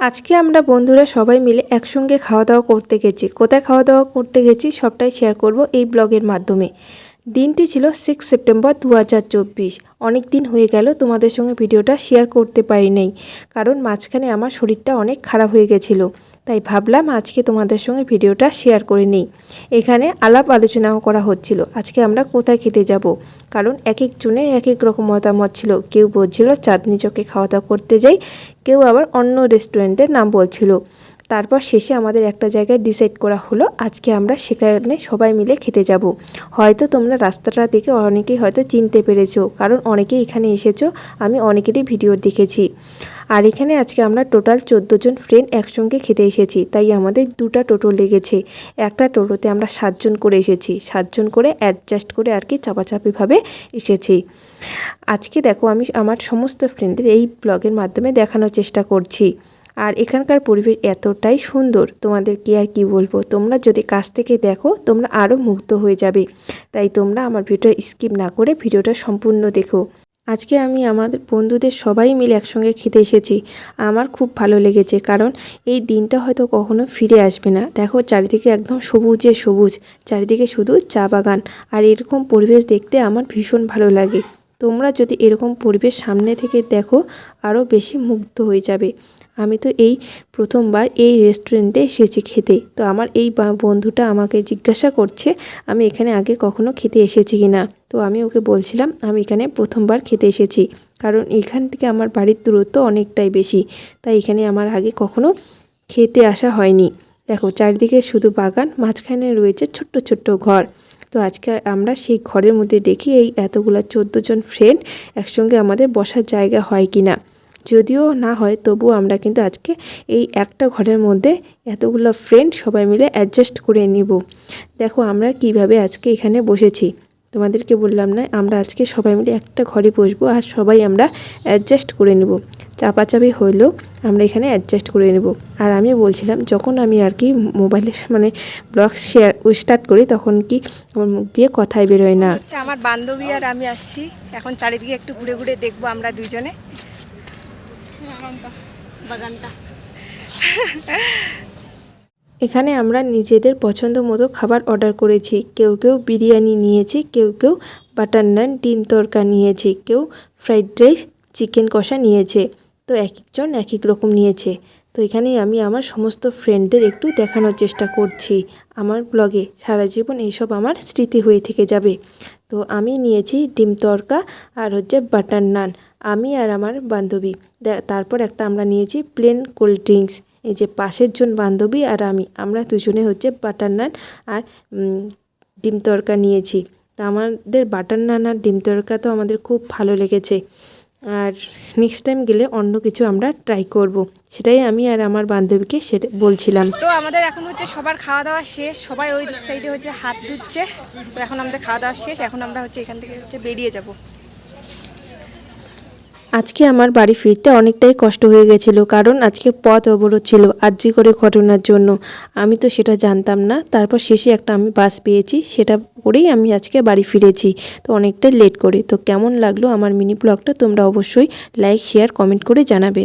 আজকে আমরা বন্ধুরা সবাই মিলে একসঙ্গে খাওয়া দাওয়া করতে গেছি। কোথায় খাওয়া দাওয়া করতে গেছি সবটাই শেয়ার করব এই ব্লগের মাধ্যমে। দিনটি ছিল সিক্স সেপ্টেম্বর দু হাজার চব্বিশ। অনেক দিন হয়ে গেল তোমাদের সঙ্গে ভিডিওটা শেয়ার করতে পারি নাই, কারণ মাঝখানে আমার শরীরটা অনেক খারাপ হয়ে গেছিল, তাই ভাবলাম আজকে তোমাদের সঙ্গে ভিডিওটা শেয়ার করে নিই। এখানে আলাপ আলোচনাও করা হচ্ছিল, আজকে আমরা কোথায় খেতে যাব? কারণ এক একজনের এক এক রকম মতামত ছিল, কেউ বলছিল চাঁদনি চকে খাওয়া দাওয়া করতে যাই, কেউ আবার অন্য রেস্টুরেন্টের নাম বলছিল। তারপর শেষে আমাদের একটা জায়গায় ডিসাইড করা হলো, আজকে আমরা সেখানে সবাই মিলে খেতে যাব। হয়তো তোমরা রাস্তাটা দেখে অনেকেই হয়তো চিনতে পেরেছ, কারণ অনেকেই এখানে এসেছ, আমি অনেকেরই ভিডিও দেখেছি। আর এখানে আজকে আমরা টোটাল চোদ্দ জন ফ্রেন্ড একসঙ্গে খেতে এসেছি, তাই আমাদের দুটা টোটো লেগেছে। একটা টোটোতে আমরা সাতজন করে এসেছি সাতজন করে অ্যাডজাস্ট করে আর কি চাপাচাপিভাবে এসেছি। আজকে দেখো আমি আমার সমস্ত ফ্রেন্ডদের এই ব্লগের মাধ্যমে দেখানোর চেষ্টা করছি। আর এখানকার পরিবেশ এতটাই সুন্দর, তোমাদের কি আর কি বলব? তোমরা যদি কাছ থেকে দেখো, তোমরা আরও মুগ্ধ হয়ে যাবে। তাই তোমরা আমার ভিডিওটা স্কিপ না করে ভিডিওটা সম্পূর্ণ দেখো। আজকে আমি আমাদের বন্ধুদের সবাই মিলে একসঙ্গে খেতে এসেছি। আমার খুব ভালো লেগেছে, কারণ এই দিনটা হয়তো কখনো ফিরে আসবে না। দেখো, চারিদিকে একদম সবুজে সবুজ, চারিদিকে শুধু চা বাগান। আর এরকম পরিবেশ দেখতে আমার ভীষণ ভালো লাগে। তোমরা যদি এরকম পরিবেশ সামনে থেকে দেখো আরও বেশি মুগ্ধ হয়ে যাবে। আমি তো এই প্রথমবার এই রেস্টুরেন্টে এসেছি খেতে। তো আমার এই বন্ধুটা আমাকে জিজ্ঞাসা করছে, আমি এখানে আগে কখনো খেতে এসেছি কি না? তো আমি ওকে বলছিলাম, আমি এখানে প্রথমবার খেতে এসেছি। কারণ এখান থেকে আমার বাড়ির দূরত্ব অনেকটাই বেশি। তাই এখানে আমার আগে কখনো খেতে আসা হয়নি। দেখো, চারিদিকে শুধু বাগান, মাঝখানে রয়েছে ছোট্ট ছোট্ট ঘর। তো আজকে আমরা সেই ঘরের মধ্যে দেখি এই এতগুলা চোদ্দ জন ফ্রেন্ড একসঙ্গে আমাদের বসার জায়গা হয় কি না। যদিও না হয়, তবুও আমরা কিন্তু আজকে এই একটা ঘরের মধ্যে এতগুলো ফ্রেন্ড সবাই মিলে অ্যাডজাস্ট করে নিব। দেখো আমরা কীভাবে আজকে এখানে বসেছি। তোমাদেরকে বললাম না, আমরা আজকে সবাই মিলে একটা ঘরে বসবো আর সবাই আমরা অ্যাডজাস্ট করে নেব। চাপাচাপি হইলেও আমরা এখানে অ্যাডজাস্ট করে নেব। আর আমি বলছিলাম, যখন আমি আর কি মোবাইলে মানে ব্লগ শেয়ার স্টার্ট করি, তখন কি আমার মুখ দিয়ে কথাই বেরোয় না। আমার বান্ধবী আর আমি আসছি। এখন চারিদিকে একটু ঘুরে ঘুরে দেখব আমরা দুজনে। বাগানটা। এখানে আমরা নিজেদের পছন্দ মতো খাবার অর্ডার করেছি। কেউ কেউ বিরিয়ানি নিয়েছি কেউ কেউ বাটার নান ডিম তরকা নিয়েছি কেউ ফ্রাইড রাইস চিকেন কষা নিয়েছে। তো এক একজন এক এক রকম নিয়েছে। তো এখানেই আমি আমার সমস্ত ফ্রেন্ডদের একটু দেখানোর চেষ্টা করছি। আমার ব্লগে সারা জীবন এইসব আমার স্মৃতি হয়ে থেকে যাবে। তো আমি নিয়েছি ডিম তরকা আর হচ্ছে বাটার নান। আমি আর আমার বান্ধবী। তারপর একটা আমরা নিয়েছি প্লেন কোল্ড ড্রিঙ্কস এই যে পাশের জন বান্ধবী আর আমি। আমরা দুজনে হচ্ছে বাটার নান আর ডিম তরকা নিয়েছি। তা আমাদের বাটার নান আর ডিম তরকা তো আমাদের খুব ভালো লেগেছে। আর নেক্সট টাইম গেলে অন্য কিছু আমরা ট্রাই করব। সেটাই আমি আর আমার বান্ধবীকে সেটা বলছিলাম। তো আমাদের এখন হচ্ছে সবার খাওয়া দাওয়া শেষ। সবাই ওই সাইডে হচ্ছে হাত ধুচ্ছে। তো এখন আমাদের খাওয়া দাওয়া শেষ। এখন আমরা হচ্ছে এখান থেকে হচ্ছে বেরিয়ে যাব। আজকে আমার বাড়ি ফিরতে অনেকটাই কষ্ট হয়ে গেছিল, কারণ আজকে পথ অবরোধ ছিল আর্জি করে ঘটনার জন্য। আমি তো সেটা জানতাম না, তারপর শেষে একটা আমি বাস পেয়েছি, সেটা করেই আমি আজকে বাড়ি ফিরেছি। তো অনেকটাই লেট করে। তো কেমন লাগল আমার মিনি ব্লগটা তোমরা অবশ্যই লাইক শেয়ার কমেন্ট করে জানাবে।